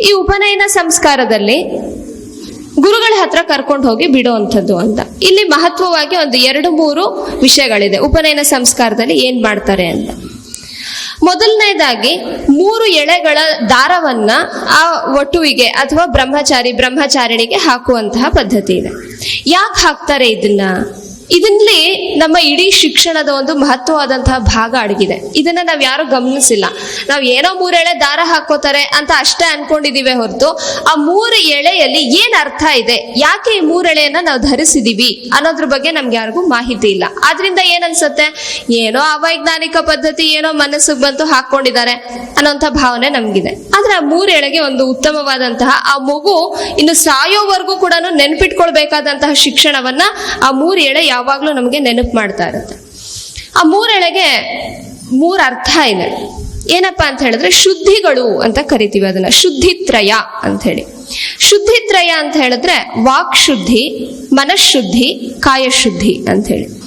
ಈ ಉಪನಯನ ಸಂಸ್ಕಾರದಲ್ಲಿ ಗುರುಗಳ ಹತ್ರ ಕರ್ಕೊಂಡು ಹೋಗಿ ಬಿಡುವಂಥದ್ದು ಅಂತ. ಇಲ್ಲಿ ಮಹತ್ವವಾಗಿ ಒಂದು ಎರಡು ಮೂರು ವಿಷಯಗಳಿದೆ. ಉಪನಯನ ಸಂಸ್ಕಾರದಲ್ಲಿ ಏನ್ ಮಾಡ್ತಾರೆ ಅಂತ. ಮೊದಲನೇದಾಗಿ ಮೂರು ಎಳೆಗಳ ದಾರವನ್ನ ಆ ಒಟ್ಟುವಿಗೆ ಅಥವಾ ಬ್ರಹ್ಮಚಾರಿ ಬ್ರಹ್ಮಚಾರಿಣಿಗೆ ಹಾಕುವಂತಹ ಪದ್ಧತಿ ಇದೆ. ಯಾಕೆ ಹಾಕ್ತಾರೆ ಇದನ್ನ? ಇದರಲ್ಲಿ ನಮ್ಮ ಇಡೀ ಶಿಕ್ಷಣದ ಒಂದು ಮಹತ್ವವಾದಂತಹ ಭಾಗ ಅಡಗಿದೆ. ಇದನ್ನ ನಾವ್ ಯಾರು ಗಮನಿಸಿಲ್ಲ. ನಾವ್ ಏನೋ ಮೂರೆಳೆ ದಾರ ಹಾಕೋತಾರೆ ಅಂತ ಅಷ್ಟೇ ಅನ್ಕೊಂಡಿದೀವಿ ಹೊರತು ಆ ಮೂರು ಎಳೆಯಲ್ಲಿ ಏನ್ ಅರ್ಥ ಇದೆ? ಯಾಕೆ ಈ ಮೂರೆಳೆಯನ್ನ ನಾವು ಧರಿಸಿದೀವಿ? ಅನ್ನೋದ್ರ ಬಗ್ಗೆ ನಮ್ಗೆ ಯಾರಿಗೂ ಮಾಹಿತಿ ಇಲ್ಲ. ಆದ್ರಿಂದ ಏನ್ ಅನ್ಸುತ್ತೆ? ಏನೋ ಅವೈಜ್ಞಾನಿಕ ಪದ್ಧತಿ, ಏನೋ ಮನಸ್ಸಿಗೆ ಬಂತು ಹಾಕೊಂಡಿದ್ದಾರೆ ಅನ್ನೋಂಥ ಭಾವನೆ ನಮ್ಗಿದೆ. ಆದ್ರೆ ಆ ಮೂರೆಳೆಗೆ ಒಂದು ಉತ್ತಮವಾದಂತಹ ಆ ಮಗು ಇನ್ನು ಸಾಯೋವರೆಗೂ ಕೂಡ ನೆನ್ಪಿಟ್ಕೊಳ್ಬೇಕಾದಂತಹ ಶಿಕ್ಷಣವನ್ನ ಆ ಮೂರು ಎಳೆ ಯಾವಾಗ್ಲೂ ನಮಗೆ ನೆನಪು ಮಾಡ್ತಾ ಇರುತ್ತೆ. ಆ ಮೂರೆಳೆಗೆ ಮೂರ್ ಅರ್ಥ ಇದೆ. ಏನಪ್ಪಾ ಅಂತ ಹೇಳಿದ್ರೆ ಶುದ್ಧಿಗಳು ಅಂತ ಕರಿತೀವಿ ಅದನ್ನ, ಶುದ್ಧಿತ್ರಯ ಅಂತ ಹೇಳಿ. ಶುದ್ಧಿತ್ರಯ ಅಂತ ಹೇಳಿದ್ರೆ ವಾಕ್ ಶುದ್ಧಿ ಮನಃಶುದ್ಧಿ, ಕಾಯಶುದ್ಧಿ ಅಂತ ಹೇಳಿ.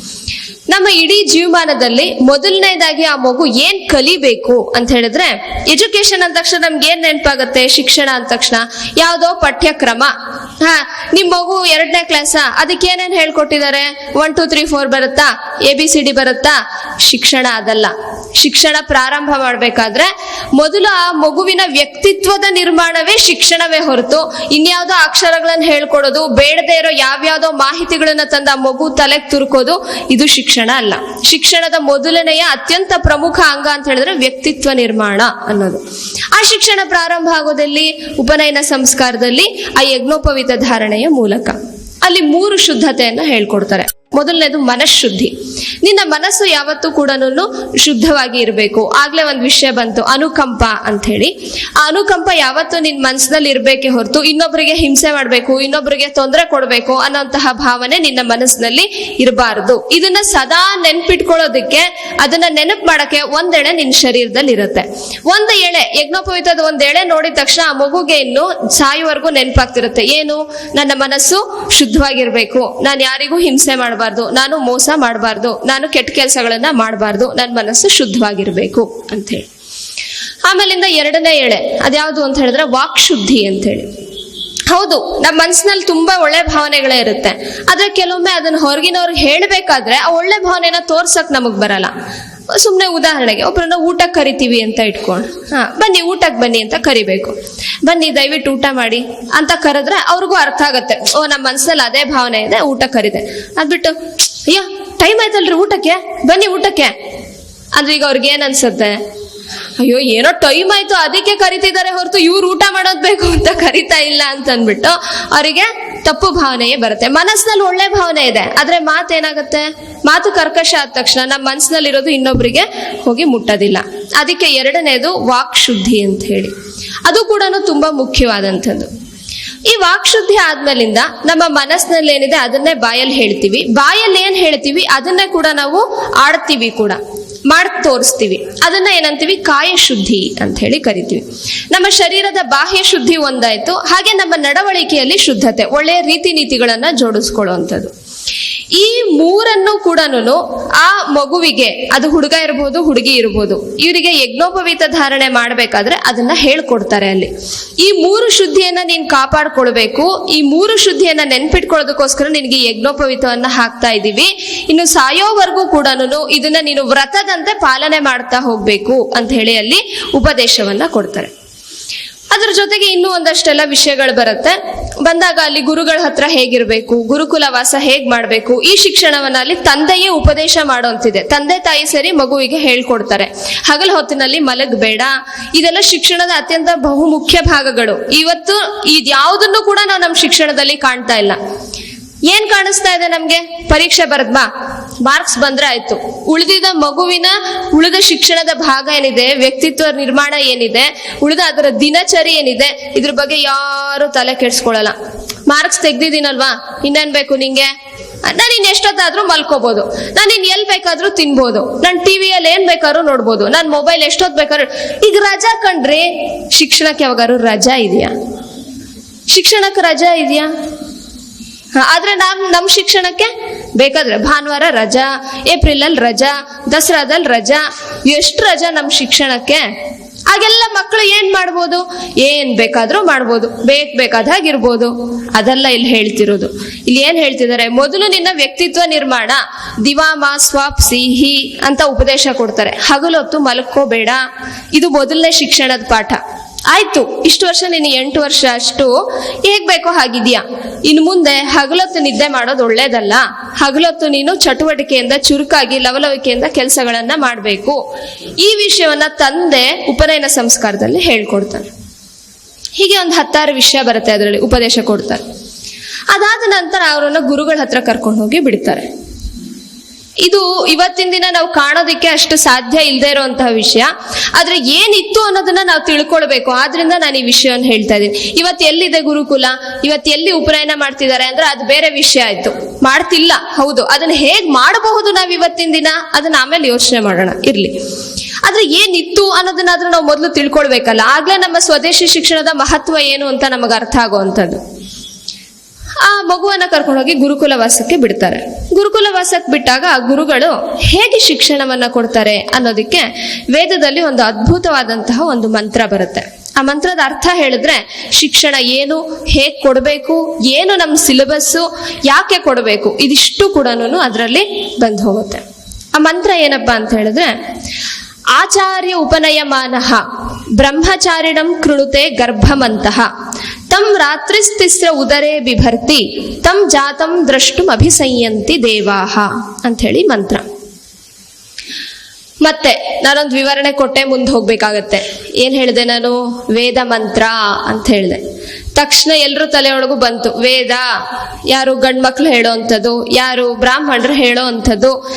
ನಮ್ಮ ಇಡೀ ಜೀವಮಾನದಲ್ಲಿ ಮೊದಲನೇದಾಗಿ ಆ ಮಗು ಏನ್ ಕಲಿಬೇಕು ಅಂತ ಹೇಳಿದ್ರೆ ಎಜುಕೇಶನ್ ಅಂದ ತಕ್ಷಣ ನಮ್ಗೆ ಏನ್ ನೆನಪಾಗತ್ತೆ? ಶಿಕ್ಷಣ ಅಂದ ತಕ್ಷಣ ಯಾವ್ದೋ ಪಠ್ಯಕ್ರಮ. ಹಾ, ನಿಮ್ ಮಗು ಎರಡನೇ ಕ್ಲಾಸ ಅದಕ್ಕೆ ಏನೇನ್ ಹೇಳ್ಕೊಟ್ಟಿದ್ದಾರೆ? ಒನ್ ಟೂ ತ್ರೀ ಫೋರ್ ಬರುತ್ತಾ? ಎ ಬಿ ಸಿ ಡಿ ಬರುತ್ತಾ? ಶಿಕ್ಷಣ ಅದಲ್ಲ. ಶಿಕ್ಷಣ ಪ್ರಾರಂಭ ಮಾಡ್ಬೇಕಾದ್ರೆ ಮೊದಲು ಆ ಮಗುವಿನ ವ್ಯಕ್ತಿತ್ವದ ನಿರ್ಮಾಣವೇ ಶಿಕ್ಷಣವೇ ಹೊರತು, ಇನ್ಯಾವುದೋ ಅಕ್ಷರಗಳನ್ನ ಹೇಳ್ಕೊಡೋದು, ಬೇಡದೇ ಇರೋ ಯಾವ್ಯಾವುದೋ ಮಾಹಿತಿಗಳನ್ನ ತಂದ ಮಗು ತಲೆಗೆ ತುರುಕೋದು, ಇದು ಶಿಕ್ಷಣ. ಅಲ್ಲ. ಶಿಕ್ಷಣದ ಮೊದಲನೆಯ ಅತ್ಯಂತ ಪ್ರಮುಖ ಅಂಗ ಅಂತ ಹೇಳಿದ್ರೆ ವ್ಯಕ್ತಿತ್ವ ನಿರ್ಮಾಣ ಅನ್ನೋದು. ಆ ಶಿಕ್ಷಣ ಪ್ರಾರಂಭ ಆಗೋದಲ್ಲಿ, ಉಪನಯನ ಸಂಸ್ಕಾರದಲ್ಲಿ ಆ ಯಜ್ಞೋಪವಿತ ಧಾರಣೆಯ ಮೂಲಕ. ಅಲ್ಲಿ ಮೂರು ಶುದ್ಧತೆಯನ್ನ ಹೇಳ್ಕೊಡ್ತಾರೆ. ಮೊದಲನೇದು ಮನಃಶುದ್ಧಿ. ನಿನ್ನ ಮನಸ್ಸು ಯಾವತ್ತೂ ಕೂಡ ಶುದ್ಧವಾಗಿ ಇರಬೇಕು. ಆಗ್ಲೇ ಒಂದು ವಿಷಯ ಬಂತು, ಅನುಕಂಪ ಅಂತ ಹೇಳಿ ಆ ಅನುಕಂಪ ಯಾವತ್ತೂ ನಿನ್ನ ಮನಸ್ಸಿನಲ್ಲಿ ಇರಬೇಕೆ ಹೊರತು ಇನ್ನೊಬ್ಬರಿಗೆ ಹಿಂಸೆ ಮಾಡಬೇಕು ಇನ್ನೊಬ್ಬರಿಗೆ ತೊಂದರೆ ಕೊಡಬೇಕು ಅನ್ನೋಂತಹ ಭಾವನೆ ನಿನ್ನ ಮನಸ್ಸಿನಲ್ಲಿ ಇರಬಾರದು. ಇದನ್ನ ಸದಾ ನೆನ್ಪಿಟ್ಕೊಳ್ಳೋದಕ್ಕೆ, ಅದನ್ನ ನೆನಪು ಮಾಡಕ್ಕೆ ಒಂದೆಳೆ ನಿನ್ನ ಶರೀರದಲ್ಲಿ ಇರುತ್ತೆ ಒಂದು ಎಳೆ, ಯಜ್ಞೋಪವಿತದ ಒಂದ್ ಎಳೆ ನೋಡಿದ ತಕ್ಷಣ ಆ ಮಗುಗೆ ಇನ್ನು ಸಾಯುವರೆಗೂ ನೆನಪಾಗ್ತಿರುತ್ತೆ. ಏನು? ನನ್ನ ಮನಸ್ಸು ಶುದ್ಧವಾಗಿರ್ಬೇಕು. ನಾನು ಯಾರಿಗೂ ಹಿಂಸೆ ಮಾಡಬಾರ್ದು, ನಾನು ಮೋಸ ಮಾಡಬಾರ್ದು, ನಾನು ಕೆಟ್ಟ ಕೆಲಸಗಳನ್ನ ಮಾಡಬಾರ್ದು ನನ್ನ ಮನಸ್ಸು ಶುದ್ಧವಾಗಿರ್ಬೇಕು ಅಂತ ಹೇಳಿ. ಆಮೇಲಿಂದ ಎರಡನೇ ಎಳೆ, ಅದ್ಯಾವುದು ಅಂತ ಹೇಳಿದ್ರೆ ವಾಕ್ ಶುದ್ಧಿ ಅಂತ ಹೇಳಿ. ಹೌದು ನಮ್ಮ ಮನಸ್ಸಿನಲ್ಲಿ ತುಂಬಾ ಒಳ್ಳೆ ಭಾವನೆಗಳೇ ಇರುತ್ತೆ. ಆದ್ರೆ ಕೆಲವೊಮ್ಮೆ ಅದನ್ನ ಹೊರಗಿನವ್ರಿಗೆ ಹೇಳಬೇಕಾದ್ರೆ ಆ ಒಳ್ಳೆ ಭಾವನೆನ ತೋರ್ಸಕ್ ನಮಗ್ ಬರಲ್ಲ. ಸುಮ್ನೆ ಉದಾಹರಣೆಗೆ ಒಬ್ಬರನ್ನ ಊಟಕ್ಕೆ ಕರಿತೀವಿ ಅಂತ ಇಟ್ಕೊಂಡು. ಹಾ. ಬನ್ನಿ ಊಟಕ್ಕೆ ಬನ್ನಿ ಅಂತ ಕರಿಬೇಕು. ಬನ್ನಿ ದಯವಿಟ್ಟು ಊಟ ಮಾಡಿ ಅಂತ ಕರೆದ್ರೆ ಅವ್ರಿಗೂ ಅರ್ಥ ಆಗುತ್ತೆ. ಓ ನಮ್ಮ ಮನ್ಸಲ್ಲಿ ಅದೇ ಭಾವನೆ ಇದೆ ಊಟ ಕರಿದೆ. ಅದ್ಬಿಟ್ಟು ಅಯ್ಯೋ ಟೈಮ್ ಆಯ್ತಲ್ರಿ ಊಟಕ್ಕೆ? ಬನ್ನಿ ಊಟಕ್ಕೆ. ಅಂದ್ರೆ ಈಗ ಅವ್ರಿಗೆ ಏನ್ ಅನ್ಸುತ್ತೆ? ಅಯ್ಯೋ ಏನೋ ಟೈಮ್ ಆಯ್ತು ಅದಕ್ಕೆ ಕರಿತಿದ್ದಾರೆ ಹೊರತು ಇವ್ರು ಊಟ ಮಾಡೋದ್ ಬೇಕು ಅಂತ ಕರಿತಾ ಇಲ್ಲ ಅಂತ ಅಂದ್ಬಿಟ್ಟು ಅವರಿಗೆ ತಪ್ಪು ಭಾವನೆಯೇ ಬರುತ್ತೆ. ಮನಸ್ಸಿನಲ್ಲಿ ಒಳ್ಳೆ ಭಾವನೆ ಇದೆ. ಆದ್ರೆ ಮಾತೇನಾಗುತ್ತೆ ಮಾತು ಕರ್ಕಶ ಆದ ತಕ್ಷಣ ನಮ್ಮ ಮನಸ್ಸಿನಲ್ಲಿ ಇರೋದು ಇನ್ನೊಬ್ರಿಗೆ ಹೋಗಿ ಮುಟ್ಟೋದಿಲ್ಲ. ಅದಕ್ಕೆ ಎರಡನೇದು ವಾಕ್ ಶುದ್ಧಿ ಅಂತ ಹೇಳಿ. ಅದು ಕೂಡ ತುಂಬಾ ಮುಖ್ಯವಾದಂಥದ್ದು. ಈ ವಾಕ್ ಶುದ್ಧಿ ಆದ್ಮೇಲಿಂದ ನಮ್ಮ ಮನಸ್ಸಿನಲ್ಲಿ ಏನಿದೆ? ಅದನ್ನೇ ಬಾಯಲ್ಲಿ ಹೇಳ್ತೀವಿ. ಬಾಯಲ್ಲಿ ಏನ್ ಹೇಳ್ತೀವಿ? ಅದನ್ನೇ ಕೂಡ ನಾವು ಆಡ್ತೀವಿ ಕೂಡ. ಮಾಡಿ ತೋರಿಸ್ತೀವಿ. ಅದನ್ನ ಏನಂತೀವಿ? ಕಾಯ ಶುದ್ಧಿ ಅಂತ ಹೇಳಿ ಕರಿತೀವಿ. ನಮ್ಮ ಶರೀರದ ಬಾಹ್ಯ ಶುದ್ಧಿ ಒಂದಾಯ್ತು. ಹಾಗೆ ನಮ್ಮ ನಡವಳಿಕೆಯಲ್ಲಿ ಶುದ್ಧತೆ ಒಳ್ಳೆಯ ರೀತಿ ನೀತಿಗಳನ್ನ ಜೋಡಿಸ್ಕೊಳ್ಳುವಂಥದ್ದು. ಈ ಮೂರನ್ನು ಕೂಡ ಆ ಮಗುವಿಗೆ, ಅದು ಹುಡುಗ ಇರಬಹುದು ಹುಡುಗಿ ಇರಬಹುದು ಇವರಿಗೆ ಯಜ್ಞೋಪವೀತ ಧಾರಣೆ ಮಾಡಬೇಕಾದ್ರೆ ಅದನ್ನ ಹೇಳ್ಕೊಡ್ತಾರೆ ಅಲ್ಲಿ. ಈ ಮೂರು ಶುದ್ಧಿಯನ್ನ ನೀನ್ ಕಾಪಾಡ್ಕೊಳ್ಬೇಕು, ಈ ಮೂರು ಶುದ್ಧಿಯನ್ನ ನೆನ್ಪಿಟ್ಕೊಳ್ಳೋದಕ್ಕೋಸ್ಕರ ನಿನಗೆ ಯಜ್ಞೋಪವೀತವನ್ನ ಹಾಕ್ತಾ ಇದೀವಿ ಇನ್ನು ಸಾಯೋವರೆಗೂ ಕೂಡ ಇದನ್ನ ನೀನು ವ್ರತದಂತೆ ಪಾಲನೆ ಮಾಡ್ತಾ ಹೋಗ್ಬೇಕು ಅಂತ ಹೇಳಿ ಅಲ್ಲಿ ಉಪದೇಶವನ್ನ ಕೊಡ್ತಾರೆ. ಅದ್ರ ಜೊತೆಗೆ ಇನ್ನೂ ಒಂದಷ್ಟೆಲ್ಲ ವಿಷಯಗಳು ಬರುತ್ತೆ. ಬಂದಾಗ ಅಲ್ಲಿ ಗುರುಗಳ ಹತ್ರ ಹೇಗಿರ್ಬೇಕು ಗುರುಕುಲ ವಾಸ ಹೇಗ್ ಮಾಡ್ಬೇಕು, ಈ ಶಿಕ್ಷಣವನ್ನ ಅಲ್ಲಿ ತಂದೆಯೇ ಉಪದೇಶ ಮಾಡೋಂತಿದೆ. ತಂದೆ ತಾಯಿ ಸೇರಿ ಮಗುವಿಗೆ ಹೇಳ್ಕೊಡ್ತಾರೆ. ಹಗಲ ಹೊತ್ತಿನಲ್ಲಿ ಮಲಗಬೇಡ. ಇದೆಲ್ಲ ಶಿಕ್ಷಣದ ಅತ್ಯಂತ ಬಹುಮುಖ್ಯ ಭಾಗಗಳು. ಇವತ್ತು ಇದ್ಯಾವುದನ್ನು ಕೂಡ ನಾವು ನಮ್ಮ ಶಿಕ್ಷಣದಲ್ಲಿ ಕಾಣ್ತಾ ಇಲ್ಲ. ಏನ್ ಕಾಣಿಸ್ತಾ ಇದೆ ನಮ್ಗೆ? ಪರೀಕ್ಷೆ ಬರದ್ಮಾ ಮಾರ್ಕ್ಸ್ ಬಂದ್ರೆ ಆಯ್ತು. ಉಳಿದಿದ ಮಗುವಿನ ಉಳಿದ ಶಿಕ್ಷಣದ ಭಾಗ ಏನಿದೆ, ವ್ಯಕ್ತಿತ್ವ ನಿರ್ಮಾಣ ಏನಿದೆ, ಉಳಿದ ಅದರ ದಿನಚರಿ ಏನಿದೆ, ಇದ್ರ ಬಗ್ಗೆ ಯಾರು ತಲೆ ಕೆಡ್ಸ್ಕೊಳಲ್ಲ. ಮಾರ್ಕ್ಸ್ ತೆಗ್ದಿದ್ದೀನಲ್ವಾ? ಇನ್ನೇನ್ ಬೇಕು ನಿಂಗೆ? ನಾನು ಇನ್ ಎಷ್ಟೊತ್ತಾದ್ರೂ ಮಲ್ಕೋಬಹುದು ನಾನು ಇನ್ ಎಲ್ ಬೇಕಾದ್ರೂ ತಿನ್ಬೋದು. ನಾನು ಟಿವಿಯಲ್ಲಿ ಏನ್ ಬೇಕಾದ್ರೂ ನೋಡ್ಬೋದು. ನಾನು ಮೊಬೈಲ್ ಎಷ್ಟೊತ್ ಬೇಕಾದ್ರೂ ಈಗ ರಜಾ ಕಂಡ್ರಿ ಶಿಕ್ಷಣಕ್ಕೆ ಯಾವಾಗಾದ್ರೂ ರಜಾ ಇದೆಯಾ? ಶಿಕ್ಷಣಕ್ಕೆ ರಜಾ ಇದೆಯಾ? ಆದ್ರೆ ನಮ್ ನಮ್ ಶಿಕ್ಷಣಕ್ಕೆ ಬೇಕಾದ್ರೆ ಭಾನುವಾರ ರಜಾ ಏಪ್ರಿಲ್ ಅಲ್ಲಿ ರಜಾ ದಸರಾದಲ್ಲಿ ರಜಾ, ಎಷ್ಟು ರಜಾ ನಮ್ ಶಿಕ್ಷಣಕ್ಕೆ? ಆಗೆಲ್ಲ ಮಕ್ಕಳು ಏನ್ ಮಾಡ್ಬೋದು? ಏನ್ ಬೇಕಾದ್ರೂ ಮಾಡ್ಬೋದು. ಬೇಕ್ ಬೇಕಾದ ಹಾಗಿರ್ಬೋದು ಅದೆಲ್ಲ ಇಲ್ಲಿ ಹೇಳ್ತಿರೋದು. ಇಲ್ಲಿ ಏನ್ ಹೇಳ್ತಿದ್ದಾರೆ? ಮೊದಲು ನಿನ್ನ ವ್ಯಕ್ತಿತ್ವ ನಿರ್ಮಾಣ ದಿವಾಮ ಸ್ವಾಪ್ ಸಿಹಿ ಅಂತ ಉಪದೇಶ ಕೊಡ್ತಾರೆ. ಹಗಲೊತ್ತು ಮಲ್ಕೋಬೇಡ. ಇದು ಮೊದಲನೇ ಶಿಕ್ಷಣದ ಪಾಠ. ಆಯ್ತು, ಇಷ್ಟು ವರ್ಷ ನೀನು ಎಂಟು ವರ್ಷ ಅಷ್ಟು ಹೇಗ್ ಬೇಕೋ ಹಾಗಿದ್ಯಾ. ಇನ್ನು ಮುಂದೆ ಹಗಲೊತ್ತು ನಿದ್ದೆ ಮಾಡೋದು ಒಳ್ಳೇದಲ್ಲ. ಹಗಲೊತ್ತು ನೀನು ಚಟುವಟಿಕೆಯಿಂದ, ಚುರುಕಾಗಿ, ಲವಲವಿಕೆಯಿಂದ ಕೆಲಸಗಳನ್ನ ಮಾಡಬೇಕು. ಈ ವಿಷಯವನ್ನ ತಂದೆ ಉಪನಯನ ಸಂಸ್ಕಾರದಲ್ಲಿ ಹೇಳ್ಕೊಡ್ತಾರೆ. ಹೀಗೆ ಒಂದು ಹತ್ತಾರು ವಿಷಯ ಬರುತ್ತೆ ಅದರಲ್ಲಿ ಉಪದೇಶ ಕೊಡ್ತಾರೆ. ಅದಾದ ನಂತರ ಅವರನ್ನು ಗುರುಗಳ ಹತ್ರ ಕರ್ಕೊಂಡು ಹೋಗಿ ಬಿಡ್ತಾರೆ. ಇದು ಇವತ್ತಿನ ದಿನ ನಾವು ಕಾಣೋದಕ್ಕೆ ಅಷ್ಟು ಸಾಧ್ಯ ಇಲ್ಲದೆ ಇರುವಂತಹ ವಿಷಯ. ಆದ್ರೆ ಏನಿತ್ತು ಅನ್ನೋದನ್ನ ನಾವು ತಿಳ್ಕೊಳ್ಬೇಕು. ಆದ್ರಿಂದ ನಾನು ಈ ವಿಷಯವನ್ನು ಹೇಳ್ತಾ ಇದ್ದೀನಿ. ಇವತ್ತು ಎಲ್ಲಿದೆ ಗುರುಕುಲ? ಇವತ್ತು ಎಲ್ಲಿ ಉಪನಯನ ಮಾಡ್ತಿದ್ದಾರೆ ಅಂದ್ರೆ ಅದು ಬೇರೆ ವಿಷಯ ಆಯ್ತು. ಮಾಡ್ತಿಲ್ಲ. ಹೌದು. ಅದನ್ನ ಹೇಗ್ ಮಾಡಬಹುದು ನಾವು ಇವತ್ತಿನ ದಿನ? ಅದನ್ನ ಆಮೇಲೆ ಯೋಚನೆ ಮಾಡೋಣ. ಇರ್ಲಿ. ಆದ್ರೆ ಏನಿತ್ತು ಅನ್ನೋದನ್ನಾದ್ರೂ ನಾವು ಮೊದಲು ತಿಳ್ಕೊಳ್ಬೇಕಲ್ಲ. ಆಗ್ಲೇ ನಮ್ಮ ಸ್ವದೇಶಿ ಶಿಕ್ಷಣದ ಮಹತ್ವ ಏನು ಅಂತ ನಮಗೆ ಅರ್ಥ ಆಗುವಂಥದ್ದು. ಆ ಮಗುವನ್ನ ಕರ್ಕೊಂಡೋಗಿ ಗುರುಕುಲ ವಾಸಕ್ಕೆ ಬಿಡ್ತಾರೆ. ಗುರುಕುಲ ವಾಸಕ್ಕೆ ಬಿಟ್ಟಾಗ ಗುರುಗಳು ಹೇಗೆ ಶಿಕ್ಷಣವನ್ನ ಕೊಡ್ತಾರೆ ಅನ್ನೋದಕ್ಕೆ ವೇದದಲ್ಲಿ ಒಂದು ಅದ್ಭುತವಾದಂತಹ ಒಂದು ಮಂತ್ರ ಬರುತ್ತೆ. ಆ ಮಂತ್ರದ ಅರ್ಥ ಹೇಳಿದ್ರೆ ಶಿಕ್ಷಣ ಏನು, ಹೇಗ್ ಕೊಡಬೇಕು, ಏನು ನಮ್ಮ ಸಿಲೆಬಸ್ಸು, ಯಾಕೆ ಕೊಡಬೇಕು, ಇದಿಷ್ಟು ಕೂಡ ಅದರಲ್ಲಿ ಬಂದು ಹೋಗುತ್ತೆ. ಆ ಮಂತ್ರ ಏನಪ್ಪಾ ಅಂತ ಹೇಳಿದ್ರೆ, ಆಚಾರ್ಯ ಉಪನಯಮಾನಃ ಬ್ರಹ್ಮಚಾರಿಣಂ ಕೃಣುತೆ ಗರ್ಭಮಂತಹ ತಂ ರಾತ್ರಿಸ್ತಿಸ್ರ ಉದರೇ ಬಿಭರ್ತಿ, ತಂ ಜಾತಂ ದ್ರಷ್ಟುಂ ಅಭಿಸಂಯಂತಿ ದೇವಾಹ ಅಂತ ಹೇಳಿ ಮಂತ್ರ. ಮತ್ತೆ ನಾನೊಂದು ವಿವರಣೆ ಕೊಟ್ಟೆ, ಮುಂದೆ ಹೋಗ್ಬೇಕಾಗತ್ತೆ. ಏನ್ ಹೇಳಿದೆ ನಾನು? ವೇದ ಮಂತ್ರ ಅಂತ ಹೇಳಿದೆ. ತಕ್ಷಣ ಎಲ್ಲರೂ ತಲೆಯೊಳಗೂ ಬಂತು. ವೇದ, ಯಾರು ಗಂಡ್ ಮಕ್ಳು ಹೇಳೋ ಅಂಥದ್ದು, ಯಾರು ಬ್ರಾಹ್ಮಣರು ಹೇಳೋ ಅಂಥದ್ದು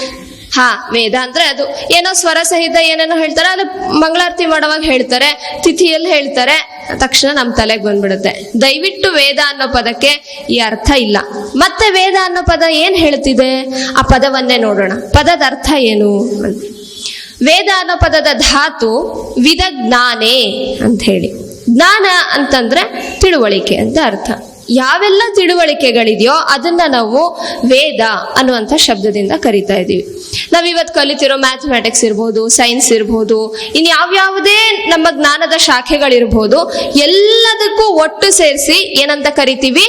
ಹಾ ವೇದ ಅಂದ್ರೆ ಅದು. ಏನೋ ಸ್ವರ ಸಹಿತ ಏನೇನೋ ಹೇಳ್ತಾರೆ, ಅದು ಮಂಗಳಾರತಿ ಮಾಡುವಾಗ ಹೇಳ್ತಾರೆ, ತಿಥಿಯಲ್ಲಿ ಹೇಳ್ತಾರೆ. ತಕ್ಷಣ ನಮ್ಮ ತಲೆಗೆ ಬಂದ್ಬಿಡುತ್ತೆ. ದಯವಿಟ್ಟು ವೇದ ಅನ್ನೋ ಪದಕ್ಕೆ ಈ ಅರ್ಥ ಇಲ್ಲ. ಮತ್ತೆ ವೇದ ಅನ್ನೋ ಪದ ಏನ್ ಹೇಳ್ತಿದೆ? ಆ ಪದವನ್ನೇ ನೋಡೋಣ. ಪದದ ಅರ್ಥ ಏನು? ವೇದ ಅನ್ನೋ ಪದದ ಧಾತು ವಿಧ ಜ್ಞಾನೇ ಅಂತ ಹೇಳಿ. ಜ್ಞಾನ ಅಂತಂದ್ರೆ ತಿಳುವಳಿಕೆ ಅಂತ ಅರ್ಥ. ಯಾವೆಲ್ಲ ತಿಳುವಳಿಕೆಗಳಿದೆಯೋ ಅದನ್ನ ನಾವು ವೇದ ಅನ್ನುವಂಥ ಶಬ್ದದಿಂದ ಕರಿತಾ ಇದ್ದೀವಿ. ನಾವಿವತ್ತು ಕಲಿತಿರೋ ಮ್ಯಾಥಮೆಟಿಕ್ಸ್ ಇರ್ಬೋದು ಸೈನ್ಸ್ ಇರ್ಬೋದು ಇನ್ಯಾವ್ಯಾವುದೇ ನಮ್ಮ ಜ್ಞಾನದ ಶಾಖೆಗಳಿರ್ಬೋದು, ಎಲ್ಲದಕ್ಕೂ ಒಟ್ಟು ಸೇರಿಸಿ ಏನಂತ ಕರಿತೀವಿ?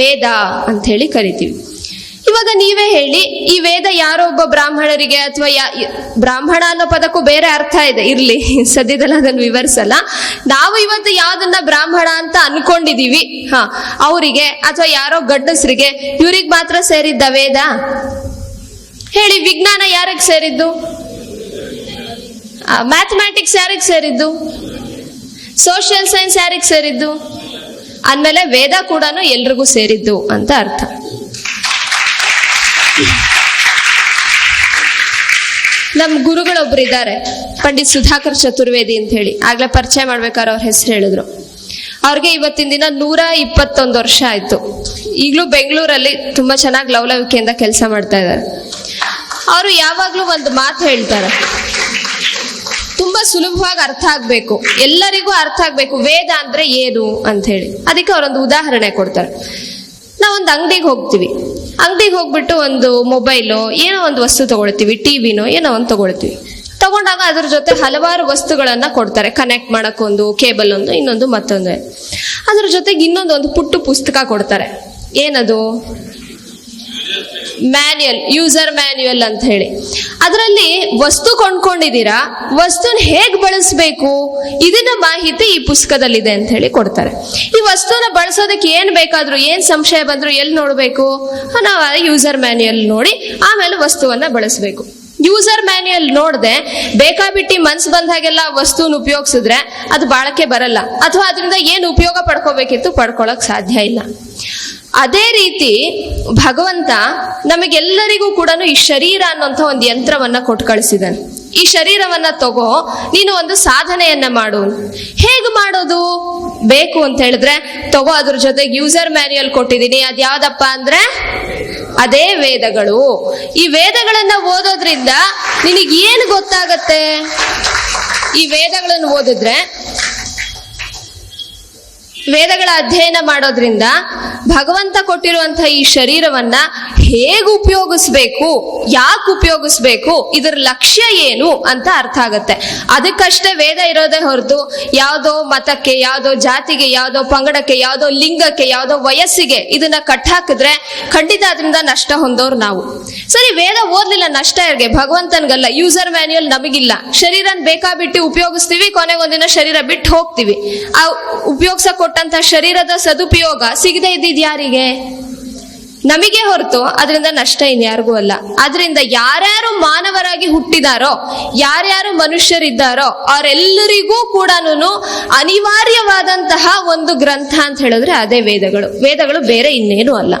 ವೇದ ಅಂತ ಹೇಳಿ ಕರಿತೀವಿ. ಇವಾಗ ನೀವೇ ಹೇಳಿ, ಈ ವೇದ ಯಾರೋ ಒಬ್ಬ ಬ್ರಾಹ್ಮಣರಿಗೆ ಅಥವಾ ಬ್ರಾಹ್ಮಣ ಅನ್ನೋ ಪದಕ್ಕೂ ಬೇರೆ ಅರ್ಥ ಇದೆ, ಇರ್ಲಿ. ಸದ್ಯದಲ್ಲಿ ಅದನ್ನು ವಿವರಿಸಲ್ಲ. ನಾವು ಇವತ್ತು ಯಾವ್ದನ್ನ ಬ್ರಾಹ್ಮಣ ಅಂತ ಅನ್ಕೊಂಡಿದೀವಿ, ಹ, ಅವರಿಗೆ ಅಥವಾ ಯಾರೋ ಗಂಡಸರಿಗೆ, ಇವ್ರಿಗೆ ಮಾತ್ರ ಸೇರಿದ್ದ ವೇದ? ಹೇಳಿ, ವಿಜ್ಞಾನ ಯಾರಿಗೆ ಸೇರಿದ್ದು? ಮ್ಯಾಥಮ್ಯಾಟಿಕ್ಸ್ ಯಾರಿಗೆ ಸೇರಿದ್ದು? ಸೋಷಿಯಲ್ ಸೈನ್ಸ್ ಯಾರಿಗೆ ಸೇರಿದ್ದು? ಅಂದಮೇಲೆ ವೇದ ಕೂಡ ಎಲ್ರಿಗೂ ಸೇರಿದ್ದು ಅಂತ ಅರ್ಥ. ನಮ್ಮ ಗುರುಗಳೊಬ್ರು ಇದ್ದಾರೆ. ಪಂಡಿತ್ ಸುಧಾಕರ್ ಚತುರ್ವೇದಿ ಅಂತ ಹೇಳಿ. ಆಗ್ಲೇ ಪರಿಚಯ ಮಾಡ್ಬೇಕಾದ್ರೆ ಅವ್ರ ಹೆಸರು ಹೇಳಿದ್ರು. ಅವ್ರಿಗೆ ಇವತ್ತಿನ ದಿನ ನೂರ ಇಪ್ಪತ್ತೊಂದು ವರ್ಷ ಆಯ್ತು. ಈಗಲೂ ಬೆಂಗಳೂರಲ್ಲಿ ತುಂಬಾ ಚೆನ್ನಾಗಿ ಲವಲವಿಕೆಯಿಂದ ಕೆಲಸ ಮಾಡ್ತಾ ಇದ್ದಾರೆ. ಅವರು ಯಾವಾಗ್ಲೂ ಒಂದು ಮಾತು ಹೇಳ್ತಾರೆ. ತುಂಬಾ ಸುಲಭವಾಗಿ ಅರ್ಥ ಆಗ್ಬೇಕು. ಎಲ್ಲರಿಗೂ ಅರ್ಥ ಆಗ್ಬೇಕು. ವೇದ ಅಂದ್ರೆ ಏನು ಅಂತ ಹೇಳಿ. ಅದಕ್ಕೆ ಅವರೊಂದು ಉದಾಹರಣೆ ಕೊಡ್ತಾರೆ. ನಾವೊಂದು ಅಂಗಡಿಗೆ ಹೋಗ್ತೀವಿ. ಅಂಗಡಿಗೆ ಹೋಗ್ಬಿಟ್ಟು ಒಂದು ಮೊಬೈಲು, ಏನೋ ಒಂದು ವಸ್ತು ತಗೊಳ್ತೀವಿ ಟಿವಿನೋ ಏನೋ ಒಂದು ತಗೊಳ್ತೀವಿ. ತಗೊಂಡಾಗ ಅದ್ರ ಜೊತೆ ಹಲವಾರು ವಸ್ತುಗಳನ್ನು ಕೊಡ್ತಾರೆ. ಕನೆಕ್ಟ್ ಮಾಡೋಕ್ಕೊಂದು ಕೇಬಲ್ ಒಂದು, ಇನ್ನೊಂದು ಮತ್ತೊಂದು. ಅದ್ರ ಜೊತೆಗೆ ಇನ್ನೊಂದು ಒಂದು ಪುಟ್ಟು ಪುಸ್ತಕ ಕೊಡ್ತಾರೆ. ಏನದು? ಮ್ಯಾನ್ಯಲ್ ಯೂಸರ್ ಮ್ಯಾನ್ಯಲ್ ಅಂತ ಹೇಳಿ. ಅದರಲ್ಲಿ ವಸ್ತು ಕೊಂಡ್ಕೊಂಡಿದ್ದೀರಾ? ವಸ್ತುನ ಹೇಗೆ ಬಳಸಬೇಕು? ಇದನ್ನ ಮಾಹಿತಿ ಈ ಪುಸ್ತಕದಲ್ಲಿದೆ ಅಂತ ಹೇಳಿ ಕೊಡ್ತಾರೆ. ಈ ವಸ್ತುನ ಬಳಸೋದಕ್ಕೆ ಏನ್ ಬೇಕಾದ್ರೂ, ಏನ್ ಸಂಶಯ ಬಂದ್ರು ಎಲ್ಲಿ ನೋಡಬೇಕು? ನಾವು ಯೂಸರ್ ಮ್ಯಾನ್ಯಲ್ ನೋಡಿ ಆಮೇಲೆ ವಸ್ತುವನ್ನ ಬಳಸಬೇಕು. ಯೂಸರ್ ಮ್ಯಾನ್ಯಲ್ ನೋಡದೆ ಬೇಕಾಬಿಟ್ಟಿ ಮನ್ಸು ಬಂದಾಗೆಲ್ಲ ವಸ್ತುನ ಉಪಯೋಗಿಸಿದ್ರೆ ಅದು ಬಾಳಕೆ ಬರಲ್ಲ. ಅಥವಾ ಅದರಿಂದ ಏನು ಉಪಯೋಗ ಪಡ್ಕೋಬೇಕಿತ್ತು ಪಡ್ಕೊಳಕ್ ಸಾಧ್ಯ ಇಲ್ಲ. ಅದೇ ರೀತಿ ಭಗವಂತ ನಮಗೆಲ್ಲರಿಗೂ ಕೂಡ ಈ ಶರೀರ ಅನ್ನೋಂಥ ಒಂದು ಯಂತ್ರವನ್ನ ಕೊಟ್ಟು ಕಳಿಸಿದ್ದಾನೆ. ಈ ಶರೀರವನ್ನ ತಗೋ, ನೀನು ಒಂದು ಸಾಧನೆಯನ್ನ ಮಾಡು. ಹೇಗೆ ಮಾಡೋದು? ಬೇಕು ಅಂತ ಹೇಳಿದ್ರೆ, ತಗೋ ಅದ್ರ ಜೊತೆಗೆ ಯೂಸರ್ ಮ್ಯಾನ್ಯಲ್ ಕೊಟ್ಟಿದ್ದೀನಿ. ಅದ್ಯಾವ್ದಪ್ಪ ಅಂದ್ರೆ, ಅದೇ ವೇದಗಳು. ಈ ವೇದಗಳನ್ನ ಓದೋದ್ರಿಂದ ನಿನಗೆ ಏನು ಗೊತ್ತಾಗತ್ತೆ? ಈ ವೇದಗಳನ್ನು ಓದಿದ್ರೆ ವೇದಗಳ ಅಧ್ಯಯನ ಮಾಡೋದ್ರಿಂದ ಭಗವಂತ ಕೊಟ್ಟಿರುವಂತಹ ಈ ಶರೀರವನ್ನ ಹೇಗೆ ಉಪಯೋಗಿಸ್ಬೇಕು, ಯಾಕೆ ಉಪಯೋಗಿಸ್ಬೇಕು, ಇದರ ಲಕ್ಷ್ಯ ಏನು ಅಂತ ಅರ್ಥ ಆಗುತ್ತೆ. ಅದಕ್ಕಷ್ಟೇ ವೇದ ಇರೋದೇ ಹೊರತು ಯಾವುದೋ ಮತಕ್ಕೆ, ಯಾವುದೋ ಜಾತಿಗೆ, ಯಾವುದೋ ಪಂಗಡಕ್ಕೆ, ಯಾವುದೋ ಲಿಂಗಕ್ಕೆ, ಯಾವುದೋ ವಯಸ್ಸಿಗೆ ಇದನ್ನ ಕಟ್ಟಾಕಿದ್ರೆ ಖಂಡಿತ ಅದರಿಂದ ನಷ್ಟ ಹೊಂದೋರು ನಾವು. ಸರಿ, ವೇದ ಓದ್ಲಿಲ್ಲ, ನಷ್ಟ ಇರ್ಗೆ ಭಗವಂತನ್ಗಲ್ಲ ಯೂಸರ್ ಮ್ಯಾನ್ಯಲ್ ನಮಗಿಲ್ಲ. ಶರೀರನ್ ಬೇಕಾಬಿಟ್ಟು ಉಪಯೋಗಿಸ್ತೀವಿ, ಕೊನೆಗೊಂದಿನ ಶರೀರ ಬಿಟ್ಟು ಹೋಗ್ತೀವಿ. ಆ ಉಪಯೋಗಿಸ ಕೊಟ್ಟಂತ ಶರೀರದ ಸದುಪಯೋಗ ಸಿಗದೆ ಇದ್ದಿದ್ ಯಾರಿಗೆ? ನಮಗೆ ಹೊರತು ಅದರಿಂದ ನಷ್ಟ ಇನ್ಯಾರಿಗೂ ಅಲ್ಲ. ಅದರಿಂದ ಯಾರ್ಯಾರು ಮಾನವರಾಗಿ ಹುಟ್ಟಿದಾರೋ, ಯಾರ್ಯಾರು ಮನುಷ್ಯರಿದ್ದಾರೋ, ಅವರೆಲ್ಲರಿಗೂ ಕೂಡ ಅನಿವಾರ್ಯವಾದಂತಹ ಒಂದು ಗ್ರಂಥ ಅಂತ ಹೇಳಿದ್ರೆ ಅದೇ ವೇದಗಳು. ವೇದಗಳು ಬೇರೆ ಇನ್ನೇನು ಅಲ್ಲ.